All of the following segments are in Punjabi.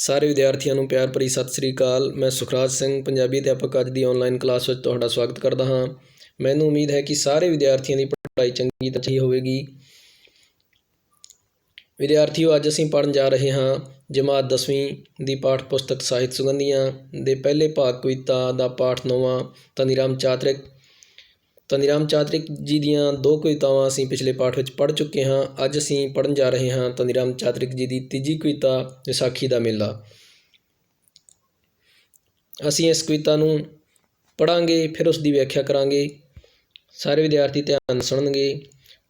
ਸਾਰੇ ਵਿਦਿਆਰਥੀਆਂ ਨੂੰ ਪਿਆਰ ਭਰੀ ਸਤਿ ਸ੍ਰੀ ਅਕਾਲ। ਮੈਂ ਸੁਖਰਾਜ ਸਿੰਘ, ਪੰਜਾਬੀ ਅਧਿਆਪਕ ਅੱਜ ਦੀ ਆਨਲਾਈਨ ਕਲਾਸ ਵਿੱਚ ਤੁਹਾਡਾ ਸਵਾਗਤ ਕਰਦਾ ਹਾਂ। ਮੈਨੂੰ ਉਮੀਦ ਹੈ ਕਿ ਸਾਰੇ ਵਿਦਿਆਰਥੀਆਂ ਦੀ ਪੜ੍ਹਾਈ ਚੰਗੀ ਤਰ੍ਹਾਂ ਹੀ ਹੋਵੇਗੀ। ਵਿਦਿਆਰਥੀਓ, ਅੱਜ ਅਸੀਂ ਪੜ੍ਹਨ ਜਾ ਰਹੇ ਹਾਂ ਜਮਾਤ 10ਵੀਂ ਦੀ ਪਾਠ ਪੁਸਤਕ ਸਾਹਿਤ ਸੁਗੰਧੀਆਂ ਦੇ ਪਹਿਲੇ ਭਾਗ ਕਵਿਤਾ ਦਾ ਪਾਠ ਨੌਵਾਂ ਤਨੀਰਾਮ ਚਾਤਰਿਕ ਤਨੀਰਾਮ ਚਾਤਰਿਕ ਜੀ ਦੀਆਂ ਦੋ ਕਵਿਤਾਵਾਂ ਅਸੀਂ ਪਿਛਲੇ ਪਾਠ ਵਿੱਚ ਪੜ੍ਹ ਚੁੱਕੇ ਹਾਂ। ਅੱਜ ਅਸੀਂ ਪੜ੍ਹਨ ਜਾ ਰਹੇ ਹਾਂ ਤਨੀਰਾਮ ਚਾਤਰਿਕ ਜੀ ਦੀ ਤੀਜੀ ਕਵਿਤਾ, ਵਿਸਾਖੀ ਦਾ ਮੇਲਾ। ਅਸੀਂ ਇਸ ਕਵਿਤਾ ਨੂੰ ਪੜਾਂਗੇ ਫਿਰ ਉਸ ਦੀ ਵਿਆਖਿਆ ਕਰਾਂਗੇ। ਸਾਰੇ ਵਿਦਿਆਰਥੀ ਧਿਆਨ ਸੁਣਨਗੇ।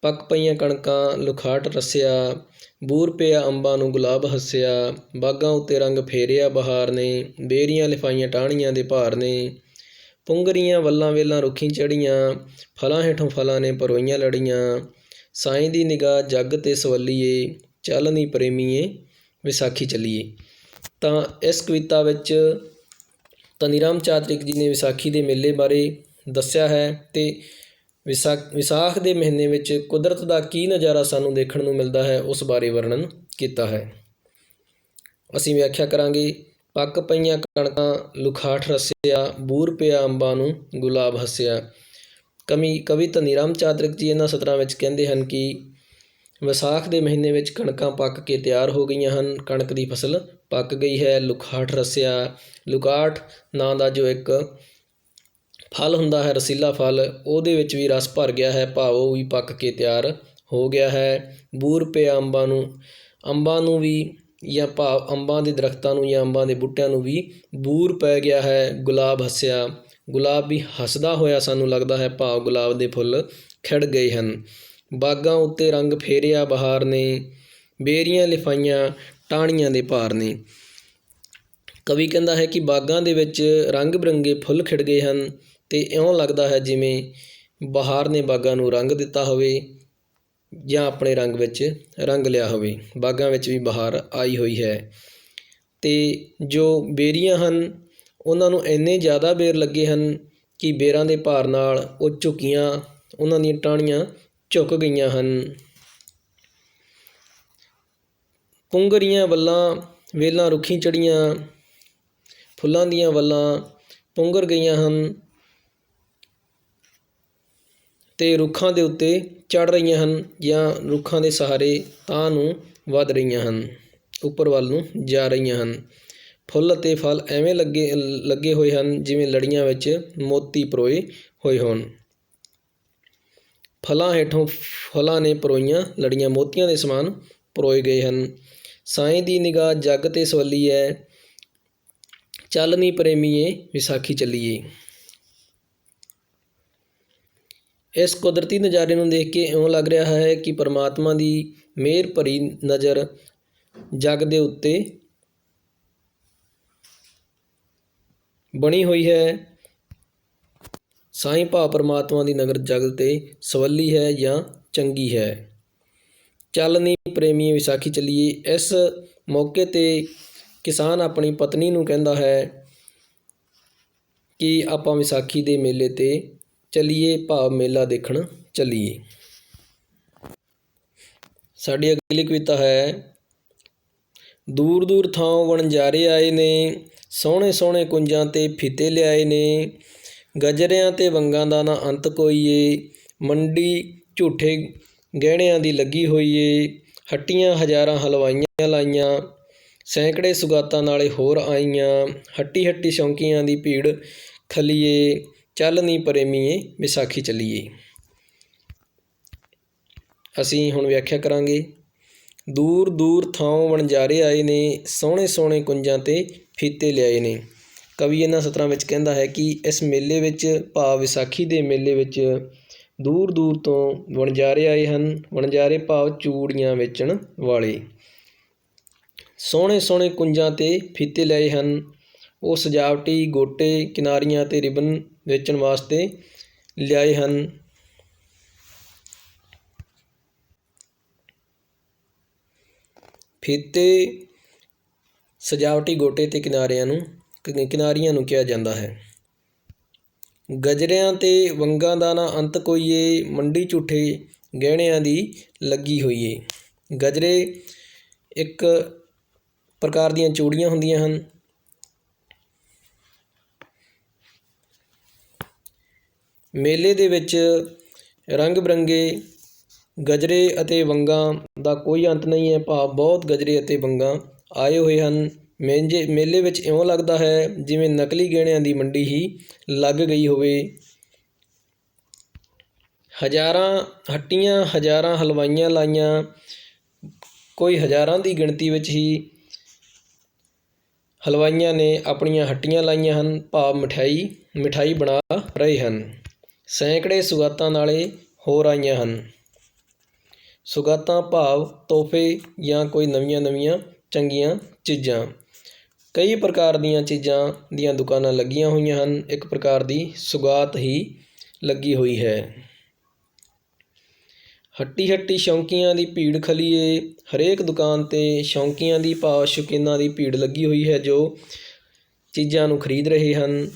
ਪੱਕ ਪਈਆਂ ਕਣਕਾਂ, ਲੁਖਾਟ ਰਸਿਆ, ਬੂਰ ਪਿਆ ਅੰਬਾਂ ਨੂੰ ਗੁਲਾਬ ਹੱਸਿਆ, ਬਾਗਾਂ ਉੱਤੇ ਰੰਗ ਫੇਰਿਆ ਬਹਾਰ ਨੇ, ਬੇਰੀਆਂ ਲਿਫਾਈਆਂ ਟਾਹਣੀਆਂ ਦੇ ਭਾਰ ਨੇ। ਪੁੰਗਰੀਆਂ, ਵੱਲਾਂ ਵੇਲਾਂ ਰੁੱਖੀ ਚੜ੍ਹੀਆਂ, ਫਲਾਂ ਹੇਠੋਂ ਫਲਾਂ ਨੇ ਪਰੋਈਆਂ ਲੜੀਆਂ। ਸਾਈਂ ਦੀ ਨਿਗਾਹ ਜੱਗ ਤੇ ਸਵੱਲੀਏ, ਚੱਲ ਨੀ ਪ੍ਰੇਮੀਏ, ਵਿਸਾਖੀ ਚੱਲੀਏ। ਤਾਂ ਇਸ ਕਵਿਤਾ ਵਿੱਚ ਤਨੀਰਾਮ ਚਾਤਰਿਕ ਜੀ ਨੇ ਵਿਸਾਖੀ ਦੇ ਮੇਲੇ ਬਾਰੇ ਦੱਸਿਆ ਹੈ ਤੇ ਵਿਸਾਖ ਵਿਸਾਖ ਦੇ ਮਹੀਨੇ ਵਿੱਚ ਕੁਦਰਤ ਦਾ ਕੀ ਨਜ਼ਾਰਾ ਸਾਨੂੰ ਦੇਖਣ ਨੂੰ ਮਿਲਦਾ ਹੈ, ਉਸ ਬਾਰੇ ਵਰਣਨ ਕੀਤਾ ਹੈ। ਅਸੀਂ ਵਿਆਖਿਆ ਕਰਾਂਗੇ। ਪੱਕ ਪਈਆਂ ਕਣਕਾਂ, ਲੁਖਾਟ ਰਸਿਆ, ਬੂਰ ਪਿਆ ਅੰਬਾਂ ਨੂੰ, ਗੁਲਾਬ ਹੱਸਿਆ। ਕਵੀ ਕਵੀ ਧਨੀਰਾਮ ਚਾਤਰਿਕ ਜੀ ਇਹਨਾਂ ਸਤਰਾਂ ਵਿੱਚ ਕਹਿੰਦੇ ਹਨ ਕਿ ਵਿਸਾਖ ਦੇ ਮਹੀਨੇ ਵਿੱਚ ਕਣਕਾਂ ਪੱਕ ਕੇ ਤਿਆਰ ਹੋ ਗਈਆਂ ਹਨ। ਕਣਕ ਦੀ ਫਸਲ ਪੱਕ ਗਈ ਹੈ, ਲੁਖਾਟ ਰਸਿਆ। ਲੁਕਾਟ ਨਾਂ ਦਾ ਜੋ ਇੱਕ ਫਲ ਹੁੰਦਾ ਹੈ, ਰਸੀਲਾ ਫਲ, ਉਹਦੇ ਵਿੱਚ ਵੀ ਰਸ ਭਰ ਗਿਆ ਹੈ, ਭਾਵ ਵੀ ਪੱਕ ਕੇ ਤਿਆਰ ਹੋ ਗਿਆ ਹੈ। ਬੂਰ ਪਿਆ ਅੰਬਾਂ ਨੂੰ ਅੰਬਾਂ ਨੂੰ ਵੀ ਜਾਂ ਭਾਵ ਅੰਬਾਂ ਦੇ ਦਰਖਤਾਂ ਨੂੰ ਜਾਂ ਅੰਬਾਂ ਦੇ ਬੂਟਿਆਂ ਨੂੰ ਵੀ ਬੂਰ ਪੈ ਗਿਆ ਹੈ, ਗੁਲਾਬ ਹੱਸਿਆ। ਗੁਲਾਬ ਵੀ ਹੱਸਦਾ ਹੋਇਆ ਸਾਨੂੰ ਲੱਗਦਾ ਹੈ, ਭਾਵ ਗੁਲਾਬ ਦੇ ਫੁੱਲ ਖਿੜ ਗਏ ਹਨ। ਬਾਗਾਂ ਉੱਤੇ ਰੰਗ ਫੇਰਿਆ ਬਹਾਰ ਨੇ, ਬੇਰੀਆਂ ਲਿਫਾਈਆਂ ਟਾਹਣੀਆਂ ਦੇ ਭਾਰ ਨੇ। ਕਵੀ ਕਹਿੰਦਾ ਹੈ ਕਿ ਬਾਗਾਂ ਦੇ ਵਿੱਚ ਰੰਗ ਬਰੰਗੇ ਫੁੱਲ ਖਿੜ ਗਏ ਹਨ ਤੇ ਇਉਂ ਲੱਗਦਾ ਹੈ ਜਿਵੇਂ ਬਹਾਰ ਨੇ ਬਾਗਾਂ ਨੂੰ ਰੰਗ ਦਿੱਤਾ ਹੋਵੇ। ਜਾਂ ਆਪਣੇ ਰੰਗ ਵਿੱਚ ਰੰਗ ਲਿਆ ਹੋਵੇ, ਬਾਗਾਂ ਵਿੱਚ ਵੀ ਬਹਾਰ ਆਈ ਹੋਈ ਹੈ। ਅਤੇ ਜੋ ਬੇਰੀਆਂ ਹਨ, ਉਹਨਾਂ ਨੂੰ ਇੰਨੇ ਜ਼ਿਆਦਾ ਬੇਰ ਲੱਗੇ ਹਨ ਕਿ ਬੇਰਾਂ ਦੇ ਭਾਰ ਨਾਲ ਉਹ ਝੁਕੀਆਂ, ਉਹਨਾਂ ਦੀਆਂ ਟਾਹਣੀਆਂ ਝੁਕ ਗਈਆਂ ਹਨ। ਪੁੰਗਰੀਆਂ ਵੱਲਾਂ ਵੇਲਾਂ ਰੁੱਖੀ ਚੜੀਆਂ ਫੁੱਲਾਂ ਦੀਆਂ ਵੱਲਾਂ ਪੁੰਗਰ ਗਈਆਂ ਹਨ। ਅਤੇ ਰੁੱਖਾਂ ਦੇ ਉੱਤੇ ਚੜ੍ਹ ਰਹੀਆਂ ਹਨ ਜਾਂ ਰੁੱਖਾਂ ਦੇ ਸਹਾਰੇ ਤਾਹ ਨੂੰ ਵੱਧ ਰਹੀਆਂ ਹਨ, ਉੱਪਰ ਵੱਲ ਨੂੰ ਜਾ ਰਹੀਆਂ ਹਨ। ਫੁੱਲ ਅਤੇ ਫਲ ਐਵੇਂ ਲੱਗੇ ਲੱਗੇ ਹੋਏ ਹਨ ਜਿਵੇਂ ਲੜੀਆਂ ਵਿੱਚ ਮੋਤੀ ਪਰੋਏ ਹੋਏ ਹੋਣ। ਫਲਾਂ ਹੇਠੋਂ ਫਲਾਂ ਨੇ ਪਰੋਈਆਂ ਲੜੀਆਂ ਮੋਤੀਆਂ ਦੇ ਸਮਾਨ ਪਰੋਏ ਗਏ ਹਨ। ਸਾਈਂ ਦੀ ਨਿਗਾਹ ਜੱਗ ਤੇ ਸਵੱਲੀ ਹੈ ਚੱਲ ਨਹੀਂ ਪ੍ਰੇਮੀਏ, ਵਿਸਾਖੀ ਚੱਲੀਏ। ਇਸ ਕੁਦਰਤੀ ਨਜ਼ਾਰੇ ਨੂੰ ਦੇਖ ਕੇ ਇਉਂ ਲੱਗ ਰਿਹਾ ਹੈ ਕਿ ਪਰਮਾਤਮਾ ਦੀ ਮਿਹਰ ਭਰੀ ਨਜ਼ਰ ਜਗ ਦੇ ਉੱਤੇ ਬਣੀ ਹੋਈ ਹੈ। ਸਾਈਂ ਭਾ ਪਰਮਾਤਮਾ ਦੀ ਨਗਰ ਜਗ ਤੇ ਸਵੱਲੀ ਹੈ ਜਾਂ ਚੰਗੀ ਹੈ। ਚੱਲ ਪ੍ਰੇਮੀ ਵਿਸਾਖੀ ਚੱਲੀਏ। ਇਸ ਮੌਕੇ ਤੇ ਕਿਸਾਨ ਆਪਣੀ ਪਤਨੀ ਨੂੰ ਕਹਿੰਦਾ ਹੈ ਕਿ ਆਪਾਂ ਵਿਸਾਖੀ ਦੇ ਮੇਲੇ ਤੇ ਚਲੀਏ ਭਾਵ ਮੇਲਾ ਦੇਖਣ, ਚੱਲੀਏ। ਸਾਡੀ ਅਗਲੀ ਕਵਿਤਾ ਹੈ, ਦੂਰ ਦੂਰ ਥਾਂ ਵਣਜਾਰੇ ਆਏ ਨੇ, ਸੋਹਣੇ ਸੋਹਣੇ ਕੁੰਜਾਂ ਤੇ ਫੀਤੇ ਲਿਆਏ ਨੇ, ਗਜਰਿਆਂ ਤੇ ਵੰਗਾਂ ਦਾ ਨਾ ਅੰਤ ਕੋਈ ਏ ਮੰਡੀ ਝੂਠੇ ਗਹਿਣਿਆਂ ਦੀ ਲੱਗੀ ਹੋਈ ਏ ਹੱਟੀਆਂ ਹਜ਼ਾਰਾਂ ਹਲਵਾਈਆਂ ਲਾਈਆਂ, ਸੈਂਕੜੇ ਸੁਗਾਤਾਂ ਨਾਲੇ ਹੋਰ ਆਈਆਂ, ਹੱਟੀ ਹੱਟੀ ਸ਼ੌਂਕੀਆਂ ਦੀ ਭੀੜ ਖਲੀਏ ਚੱਲ ਨੀ ਪ੍ਰੇਮੀਏ ਵਿਸਾਖੀ ਚੱਲੀਏ। ਅਸੀਂ ਹੁਣ ਵਿਆਖਿਆ ਕਰਾਂਗੇ। ਦੂਰ ਦੂਰ ਥਾਂ ਵਣਜਾਰੇ ਆਏ ਨੇ, ਸੋਹਣੇ ਸੋਹਣੇ ਕੁੰਜਾਂ ਤੇ ਫੀਤੇ ਲਿਆਏ ਨੇ। ਕਵੀ ਇਹਨਾਂ ਸਤਰਾਂ ਵਿੱਚ ਕਹਿੰਦਾ ਹੈ ਕਿ ਇਸ ਮੇਲੇ ਵਿੱਚ, ਭਾਵ ਵਿਸਾਖੀ ਦੇ ਮੇਲੇ ਵਿੱਚ ਦੂਰ ਦੂਰ ਤੋਂ ਵਣਜਾਰੇ ਆਏ ਹਨ। ਵਣਜਾਰੇ ਭਾਵ ਚੂੜੀਆਂ ਵੇਚਣ ਵਾਲੇ। ਸੋਹਣੇ ਸੋਹਣੇ ਕੁੰਜਾਂ ਤੇ ਫੀਤੇ ਲਏ ਹਨ। ਉਹ ਸਜਾਵਟੀ ਗੋਟੇ, ਕਿਨਾਰੀਆਂ ਤੇ ਰਿਬਨ ਵੇਚਣ ਵਾਸਤੇ ਲਿਆਏ ਹਨ। ਫੀਤੇ ਸਜਾਵਟੀ ਗੋਟੇ ਤੇ ਕਿਨਾਰਿਆਂ ਨੂੰ ਕਿਨਾਰੀਆਂ ਨੂੰ ਕਿਹਾ ਜਾਂਦਾ ਹੈ। ਗਜਰਿਆਂ ਤੇ ਵੰਗਾਂ ਦਾ ਨਾ ਅੰਤ ਕੋਈਏ ਮੰਡੀ ਝੂਠੇ ਗਹਿਣਿਆਂ ਦੀ ਲੱਗੀ ਹੋਈ ਏ। ਗਜਰੇ ਇੱਕ ਪ੍ਰਕਾਰ ਦੀਆਂ ਚੂੜੀਆਂ ਹੁੰਦੀਆਂ ਹਨ। ਮੇਲੇ ਦੇ ਵਿੱਚ ਰੰਗ ਬਿਰੰਗੇ, ਗਜਰੇ ਅਤੇ ਵੰਗਾਂ ਦਾ ਕੋਈ ਅੰਤ ਨਹੀਂ ਹੈ। ਭਾਵ ਬਹੁਤ ਗਜਰੇ ਅਤੇ ਵੰਗਾਂ ਆਏ ਹੋਏ ਹਨ। ਮੇਂਜੇ, ਮੇਲੇ ਵਿੱਚ ਇਉਂ ਲੱਗਦਾ ਹੈ ਜਿਵੇਂ ਨਕਲੀ ਗਹਿਣਿਆਂ ਦੀ ਮੰਡੀ ਹੀ ਲੱਗ ਗਈ ਹੋਵੇ। ਹਜ਼ਾਰਾਂ ਹੱਟੀਆਂ, ਹਜ਼ਾਰਾਂ ਹਲਵਾਈਆਂ ਲਾਈਆਂ, ਕੋਈ ਹਜ਼ਾਰਾਂ ਦੀ ਗਿਣਤੀ ਵਿੱਚ ਹੀ ਹਲਵਾਈਆਂ ਨੇ ਆਪਣੀਆਂ ਹੱਟੀਆਂ ਲਾਈਆਂ ਹਨ। ਭਾਵ ਮਠਿਆਈ ਮਿਠਾਈ ਬਣਾ ਰਹੇ ਹਨ। ਸੈਂਕੜੇ ਸੁਗਾਤਾਂ ਨਾਲੇ ਹੋਰ ਆਈਆਂ ਹਨ। ਸੁਗਾਤਾਂ ਭਾਵ ਤੋਹਫੇ ਜਾਂ ਕੋਈ ਨਵੀਆਂ ਨਵੀਆਂ ਚੰਗੀਆਂ ਚੀਜ਼ਾਂ। ਕਈ ਪ੍ਰਕਾਰ ਦੀਆਂ ਚੀਜ਼ਾਂ ਦੀਆਂ ਦੁਕਾਨਾਂ ਲੱਗੀਆਂ ਹੋਈਆਂ ਹਨ। ਇੱਕ ਪ੍ਰਕਾਰ ਦੀ ਸੁਗਾਤ ਹੀ ਲੱਗੀ ਹੋਈ ਹੈ। ਹੱਟੀ ਹੱਟੀ ਸ਼ੌਂਕੀਆਂ ਦੀ ਭੀੜ ਖਲੀਏ। ਹਰੇਕ ਦੁਕਾਨ ਤੇ ਸ਼ੌਂਕੀਆਂ ਦੀ ਭਾਵ ਸ਼ੌਕੀਨਾਂ ਦੀ ਭੀੜ ਲੱਗੀ ਹੋਈ ਹੈ ਜੋ ਚੀਜ਼ਾਂ ਨੂੰ ਖਰੀਦ ਰਹੇ ਹਨ।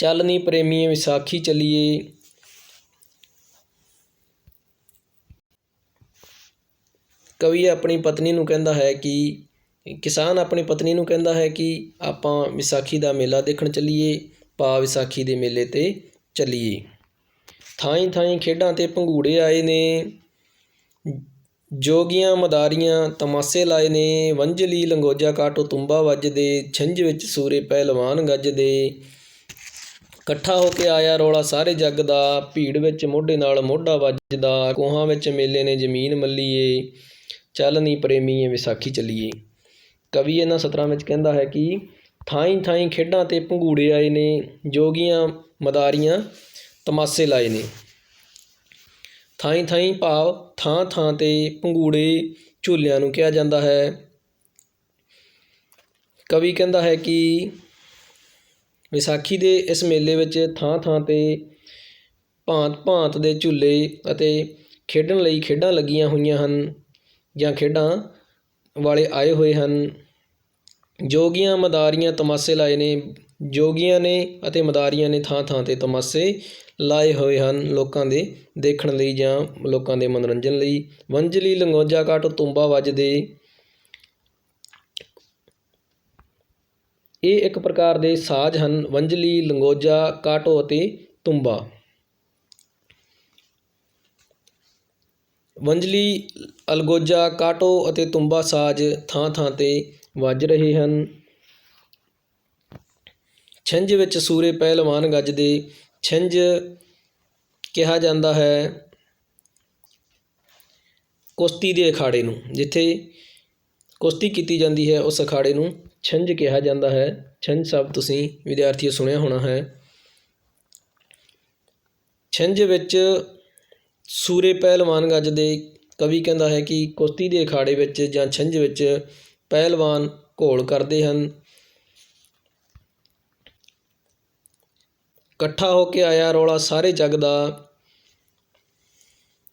ਚੱਲ ਨੀ ਪ੍ਰੇਮੀਏ ਵਿਸਾਖੀ ਚੱਲੀਏ। ਕਵੀ ਆਪਣੀ ਪਤਨੀ ਨੂੰ ਕਹਿੰਦਾ ਹੈ ਕਿ, ਕਿਸਾਨ ਆਪਣੀ ਪਤਨੀ ਨੂੰ ਕਹਿੰਦਾ ਹੈ ਕਿ ਆਪਾਂ ਵਿਸਾਖੀ ਦਾ ਮੇਲਾ ਦੇਖਣ ਚੱਲੀਏ ਭਾ ਵਿਸਾਖੀ ਦੇ ਮੇਲੇ ਤੇ ਚੱਲੀਏ। ਥਾਈਂ ਥਾਈਂ ਖੇਡਾਂ ਤੇ ਭੰਗੂੜੇ ਆਏ ਨੇ, ਜੋਗੀਆਂ ਮਦਾਰੀਆਂ ਤਮਾਸੇ ਲਾਏ ਨੇ ਵੰਜਲੀ ਲੰਗੋਜਾ ਕਾਟੋ ਤੁੰਬਾ ਵੱਜਦੇ, ਛਿੰਝ ਵਿੱਚ ਸੂਰੇ ਪਹਿਲਵਾਨ ਗੱਜਦੇ। ਇਕੱਠਾ ਹੋ ਕੇ ਆਇਆ ਰੌਲਾ, ਸਾਰੇ ਜੱਗ ਦਾ ਭੀੜ ਵਿੱਚ ਮੋਢੇ ਨਾਲ ਮੋਢਾ ਵੱਜਦਾ ਕੋਹਾਂ ਵਿੱਚ ਮੇਲੇ ਨੇ ਜ਼ਮੀਨ ਮੱਲੀਏ, ਚੱਲ ਨੀ ਪ੍ਰੇਮੀਏ ਵਿਸਾਖੀ ਚੱਲੀਏ। ਕਵੀ ਇਹਨਾਂ ਸਤਰਾਂ ਵਿੱਚ ਕਹਿੰਦਾ ਹੈ ਕਿ ਥਾਈਂ ਥਾਈਂ ਖੇਡਾਂ ਤੇ ਭੰਗੂੜੇ ਆਏ ਨੇ, ਜੋਗੀਆਂ ਮਦਾਰੀਆਂ ਤਮਾਸੇ ਲਾਏ ਨੇ। ਥਾਈਂ ਥਾਈਂ ਭਾਵ ਥਾਂ ਥਾਂ ਤੇ ਭੰਗੂੜੇ ਝੂਲਿਆਂ ਨੂੰ ਕਿਹਾ ਜਾਂਦਾ ਹੈ। ਕਵੀ ਕਹਿੰਦਾ ਹੈ ਕਿ ਵਿਸਾਖੀ ਦੇ ਇਸ ਮੇਲੇ ਵਿੱਚ ਥਾਂ ਥਾਂ ਤੇ ਭਾਂਤ ਭਾਂਤ ਦੇ ਝੂਲੇ ਅਤੇ ਖੇਡਣ ਲਈ ਖੇਡਾਂ ਲੱਗੀਆਂ ਹੋਈਆਂ ਹਨ ਜਾਂ ਖੇਡਾਂ ਵਾਲੇ ਆਏ ਹੋਏ ਹਨ। ਜੋਗੀਆਂ ਮਦਾਰੀਆਂ ਤਮਾਸੇ ਲਾਏ ਨੇ, ਜੋਗੀਆਂ ਨੇ ਅਤੇ ਮਦਾਰੀਆਂ ਨੇ ਥਾਂ ਥਾਂ ਤੇ ਤਮਾਸੇ ਲਾਏ ਹੋਏ ਹਨ ਲੋਕਾਂ ਦੇ ਦੇਖਣ ਲਈ ਜਾਂ ਲੋਕਾਂ ਦੇ ਮਨੋਰੰਜਨ ਲਈ। ਵੰਜਲੀ ਲੰਗੋਜਾ ਕਾਟੋ ਤੁੰਬਾ ਵੱਜਦੇ ਇਹ ਇੱਕ ਪ੍ਰਕਾਰ ਦੇ ਸਾਜ਼ ਹਨ ਵੰਜਲੀ ਲੰਗੋਜਾ, ਕਾਟੋ ਅਤੇ ਤੁੰਬਾ। ਵੰਜਲੀ ਅਲਗੋਜਾ, ਕਾਟੋ ਅਤੇ ਤੁੰਬਾ ਸਾਜ਼ ਥਾਂ ਥਾਂ ਤੇ ਵੱਜ ਰਹੇ ਹਨ। ਛਿੰਝ ਵਿੱਚ ਸੂਰੇ ਪਹਿਲਵਾਨ ਗੱਜਦੇ ਛਿੰਝ ਕਿਹਾ ਜਾਂਦਾ ਹੈ ਕੁਸ਼ਤੀ ਦੇ ਅਖਾੜੇ ਨੂੰ, ਜਿੱਥੇ ਕੁਸ਼ਤੀ ਕੀਤੀ ਜਾਂਦੀ ਹੈ, ਉਸ ਅਖਾੜੇ ਨੂੰ ਛਿੰਝ ਕਿਹਾ ਜਾਂਦਾ ਹੈ। ਛਿੰਝ ਸ਼ਬਦ ਤੁਸੀਂ ਵਿਦਿਆਰਥੀਓ ਸੁਣਿਆ ਹੋਣਾ ਹੈ। ਛਿੰਝ ਵਿੱਚ ਸੂਰੇ ਪਹਿਲਵਾਨ ਗੱਜਦੇ ਕਵੀ ਕਹਿੰਦਾ ਹੈ ਕਿ ਕੁਸ਼ਤੀ ਦੇ ਅਖਾੜੇ ਵਿੱਚ ਜਾਂ ਛਿੰਝ ਵਿੱਚ ਪਹਿਲਵਾਨ ਘੋਲ ਕਰਦੇ ਹਨ। ਇਕੱਠਾ ਹੋ ਕੇ ਆਇਆ ਰੌਲਾ ਸਾਰੇ ਜੱਗ ਦਾ।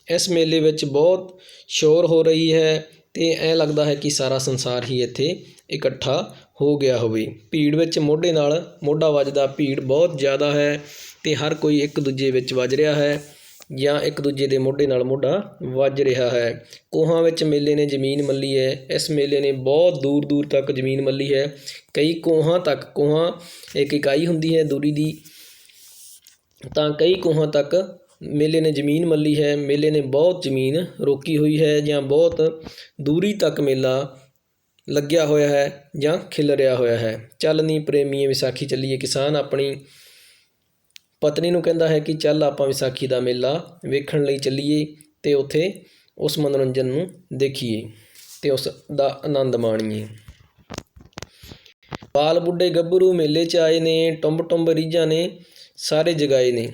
ਇਸ ਮੇਲੇ ਵਿੱਚ ਬਹੁਤ ਸ਼ੋਰ ਹੋ ਰਹੀ ਹੈ। ਅਤੇ ਐਂ ਲੱਗਦਾ ਹੈ ਕਿ ਸਾਰਾ ਸੰਸਾਰ ਹੀ ਇੱਥੇ ਇਕੱਠਾ ਹੋ ਗਿਆ ਹੋਵੇ। ਭੀੜ ਵਿੱਚ ਮੋਢੇ ਨਾਲ ਮੋਢਾ ਵੱਜਦਾ ਭੀੜ ਬਹੁਤ ਜ਼ਿਆਦਾ ਹੈ ਅਤੇ ਹਰ ਕੋਈ ਇੱਕ ਦੂਜੇ ਵਿੱਚ ਵੱਜ ਰਿਹਾ ਹੈ ਜਾਂ ਇੱਕ ਦੂਜੇ ਦੇ ਮੋਢੇ ਨਾਲ ਮੋਢਾ ਵੱਜ ਰਿਹਾ ਹੈ। ਕੋਹਾਂ ਵਿੱਚ ਮੇਲੇ ਨੇ ਜ਼ਮੀਨ ਮੱਲੀ ਹੈ। ਇਸ ਮੇਲੇ ਨੇ ਬਹੁਤ ਦੂਰ ਦੂਰ ਤੱਕ ਜ਼ਮੀਨ ਮੱਲੀ ਹੈ। ਕਈ ਕੋਹਾਂ ਤੱਕ ਕੋਹਾਂ ਇੱਕ ਇਕਾਈ ਹੁੰਦੀ ਹੈ ਦੂਰੀ ਦੀ। ਤਾਂ ਕਈ ਕੋਹਾਂ ਤੱਕ ਮੇਲੇ ਨੇ ਜ਼ਮੀਨ ਮੱਲੀ ਹੈ, ਮੇਲੇ ਨੇ ਬਹੁਤ ਜ਼ਮੀਨ ਰੋਕੀ ਹੋਈ ਹੈ ਜਾਂ ਬਹੁਤ ਦੂਰੀ ਤੱਕ ਮੇਲਾ ਲੱਗਿਆ ਹੋਇਆ ਹੈ ਜਾਂ ਖਿਲਰਿਆ ਹੋਇਆ ਹੈ। ਚੱਲ ਨੀ ਪ੍ਰੇਮੀਏ ਵਿਸਾਖੀ ਚੱਲੀਏ, ਕਿਸਾਨ ਆਪਣੀ ਪਤਨੀ ਨੂੰ ਕਹਿੰਦਾ ਹੈ ਕਿ ਚੱਲ ਆਪਾਂ ਵਿਸਾਖੀ ਦਾ ਮੇਲਾ ਵੇਖਣ ਲਈ ਚੱਲੀਏ ਤੇ ਉੱਥੇ ਉਸ ਮਨੋਰੰਜਨ ਨੂੰ ਦੇਖੀਏ ਤੇ ਉਸ ਦਾ ਆਨੰਦ ਮਾਣੀਏ। ਬਾਲ ਬੁੱਢੇ ਗੱਭਰੂ ਮੇਲੇ 'ਚ ਆਏ ਨੇ ਟੁੰਬ ਟੁੰਬ ਰੀਝਾਂ ਨੇ, ਸਾਰੇ ਜਗਾਏ ਨੇ।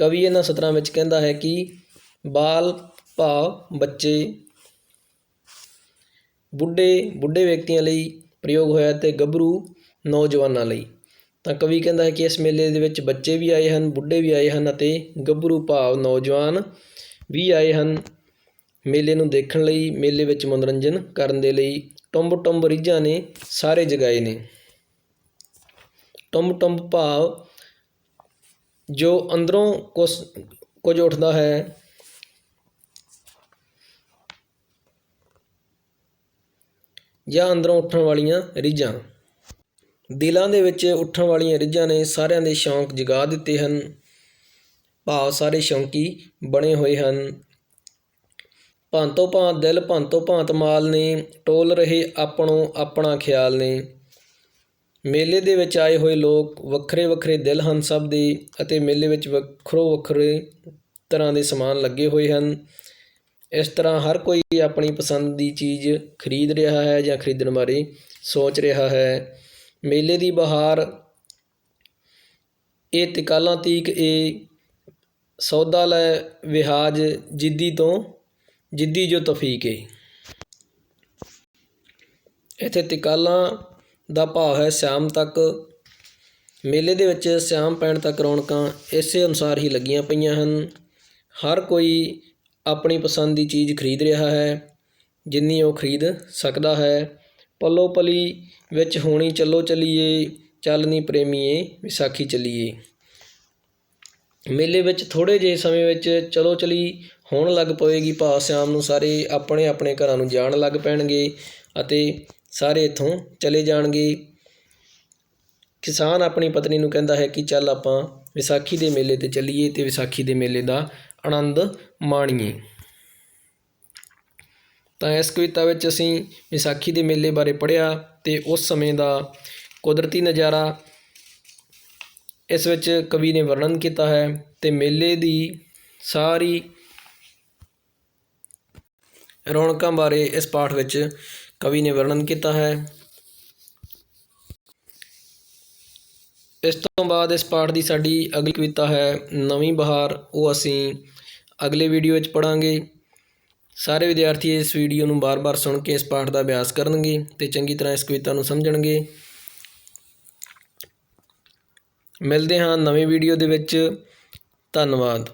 ਕਵੀ ਇਹਨਾਂ ਸਤਰਾਂ ਵਿੱਚ ਕਹਿੰਦਾ ਹੈ ਕਿ ਬਾਲ ਭਾਵ ਬੱਚੇ, ਬੁੱਢੇ ਬੁੱਢੇ ਵਿਅਕਤੀਆਂ ਲਈ ਪ੍ਰਯੋਗ ਹੋਇਆ ਤੇ ਗੱਭਰੂ ਨੌਜਵਾਨਾਂ ਲਈ। ਤਾਂ ਕਵੀ ਕਹਿੰਦਾ ਹੈ ਕਿ ਇਸ ਮੇਲੇ ਦੇ ਵਿੱਚ ਬੱਚੇ ਵੀ ਆਏ ਹਨ, ਬੁੱਢੇ ਵੀ ਆਏ ਹਨ ਅਤੇ ਗੱਭਰੂ, ਭਾਵ, ਨੌਜਵਾਨ ਵੀ ਆਏ ਹਨ। ਮੇਲੇ ਨੂੰ ਦੇਖਣ ਲਈ, ਮੇਲੇ ਵਿੱਚ ਮਨੋਰੰਜਨ ਕਰਨ ਦੇ ਲਈ ਟੁੰਬ ਟੁੰਬ ਰੀਝਾਂ ਨੇ ਸਾਰੇ ਜਗਾਏ ਨੇ। ਟੁੰਬ ਟੁੰਬ ਭਾਵ ਜੋ ਅੰਦਰੋਂ ਕੁਛ, ਕੁਝ ਉੱਠਦਾ ਹੈ। ਜਾਂ ਅੰਦਰੋਂ ਉੱਠਣ ਵਾਲੀਆਂ ਰੀਝਾਂ। ਦਿਲਾਂ ਦੇ ਵਿੱਚ ਉੱਠਣ ਵਾਲੀਆਂ ਰੀਝਾਂ ਨੇ ਸਾਰਿਆਂ ਦੇ ਸ਼ੌਂਕ ਜਗਾ ਦਿੱਤੇ ਹਨ। ਭਾਵ ਸਾਰੇ ਸ਼ੌਂਕੀ ਬਣੇ ਹੋਏ ਹਨ। ਭਾਂਤੋ ਭਾਂਤ ਦਿਲ ਭਾਂਤੋ ਭਾਂਤ ਮਾਲ ਨੇ, ਟੋਲ ਰਹੇ ਆਪਣੋ ਆਪਣਾ ਖਿਆਲ ਨੇ। ਮੇਲੇ ਦੇ ਵਿੱਚ ਆਏ ਹੋਏ ਲੋਕ ਵੱਖਰੇ ਵੱਖਰੇ ਦਿਲ ਹਨ ਸਭ ਦੇ ਅਤੇ ਮੇਲੇ ਵਿੱਚ ਵੱਖਰੋ ਵੱਖਰੇ ਤਰ੍ਹਾਂ ਦੇ ਸਮਾਨ ਲੱਗੇ ਹੋਏ ਹਨ। ਇਸ ਤਰ੍ਹਾਂ ਹਰ ਕੋਈ ਆਪਣੀ ਪਸੰਦ ਦੀ ਚੀਜ਼ ਖਰੀਦ ਰਿਹਾ ਹੈ ਜਾਂ ਖਰੀਦਣ ਬਾਰੇ ਸੋਚ ਰਿਹਾ ਹੈ। ਮੇਲੇ ਦੀ ਬਹਾਰ ਇਹ ਤਿਕਾਲਾਂ ਤੀਕ ਇਹ ਸੌਦਾ ਲੈ ਵਿਹਾਜ ਜਿੱਦੀ ਤੋਂ ਜਿੱਦੀ ਜੋ ਤਫੀਕ ਏ। ਇੱਥੇ ਤਿਕਾਲਾਂ ਦਾ ਭਾਵ ਹੈ ਸ਼ਾਮ ਤੱਕ। ਮੇਲੇ ਦੇ ਵਿੱਚ ਸ਼ਾਮ ਪੈਣ ਤੱਕ ਰੌਣਕਾਂ ਇਸੇ ਅਨੁਸਾਰ ਹੀ ਲੱਗੀਆਂ ਪਈਆਂ ਹਨ। ਹਰ ਕੋਈ ਆਪਣੀ ਪਸੰਦ ਦੀ ਚੀਜ਼ ਖਰੀਦ ਰਿਹਾ ਹੈ, ਜਿੰਨੀ ਉਹ ਖਰੀਦ ਸਕਦਾ ਹੈ। ਪੱਲੋ ਪਲੀ ਵਿੱਚ ਹੋਣੀ ਚੱਲੋ ਚੱਲੀਏ, ਚੱਲਨੀ ਪ੍ਰੇਮੀਏ, ਵਿਸਾਖੀ ਚੱਲੀਏ। ਮੇਲੇ ਵਿੱਚ ਥੋੜੇ ਜਿਹੇ ਸਮੇਂ ਵਿੱਚ ਚਲੋ ਚਲੀ ਹੋਣ ਲੱਗ ਪਵੇਗੀ ਭਾਅ। ਸ਼ਾਮ ਨੂੰ ਸਾਰੇ ਆਪਣੇ ਆਪਣੇ ਘਰਾਂ ਨੂੰ ਜਾਣ ਲੱਗ ਪੈਣਗੇ ਅਤੇ ਸਾਰੇ ਇੱਥੋਂ ਚਲੇ ਜਾਣਗੇ। ਕਿਸਾਨ ਆਪਣੀ ਪਤਨੀ ਨੂੰ ਕਹਿੰਦਾ ਹੈ ਕਿ ਚੱਲ ਆਪਾਂ ਵਿਸਾਖੀ ਦੇ ਮੇਲੇ ਤੇ ਚੱਲੀਏ ਤੇ ਵਿਸਾਖੀ ਦੇ ਮੇਲੇ ਦਾ ਆਨੰਦ ਮਾਣੀਏ। ਤਾਂ ਇਸ ਕਵਿਤਾ ਵਿੱਚ ਅਸੀਂ ਵਿਸਾਖੀ ਦੇ ਮੇਲੇ ਬਾਰੇ ਪੜ੍ਹਿਆ ਤੇ ਉਸ ਸਮੇਂ ਦਾ ਕੁਦਰਤੀ ਨਜ਼ਾਰਾ ਇਸ ਵਿੱਚ ਕਵੀ ਨੇ ਵਰਣਨ ਕੀਤਾ ਹੈ ਤੇ ਮੇਲੇ ਦੀ ਸਾਰੀ ਰੌਣਕਾਂ ਬਾਰੇ ਇਸ ਪਾਠ ਵਿੱਚ ਕਵੀ ਨੇ ਵਰਣਨ ਕੀਤਾ ਹੈ। ਇਸ ਤੋਂ ਬਾਅਦ ਇਸ ਪਾਠ ਦੀ ਸਾਡੀ ਅਗਲੀ ਕਵਿਤਾ ਹੈ, ਨਵੀਂ ਬਹਾਰ। ਉਹ ਅਸੀਂ ਅਗਲੇ ਵੀਡੀਓ ਵਿੱਚ ਪੜਾਂਗੇ ਸਾਰੇ ਵਿਦਿਆਰਥੀ ਇਸ ਵੀਡੀਓ ਨੂੰ ਬਾਰ-ਬਾਰ ਸੁਣ ਕੇ ਇਸ ਪਾਠ ਦਾ ਅਭਿਆਸ ਕਰਨਗੇ ਤੇ ਚੰਗੀ ਤਰ੍ਹਾਂ ਇਸ ਕਵਿਤਾ ਨੂੰ ਸਮਝਣਗੇ। ਮਿਲਦੇ ਹਾਂ ਨਵੀਂ ਵੀਡੀਓ ਦੇ ਵਿੱਚ। ਧੰਨਵਾਦ।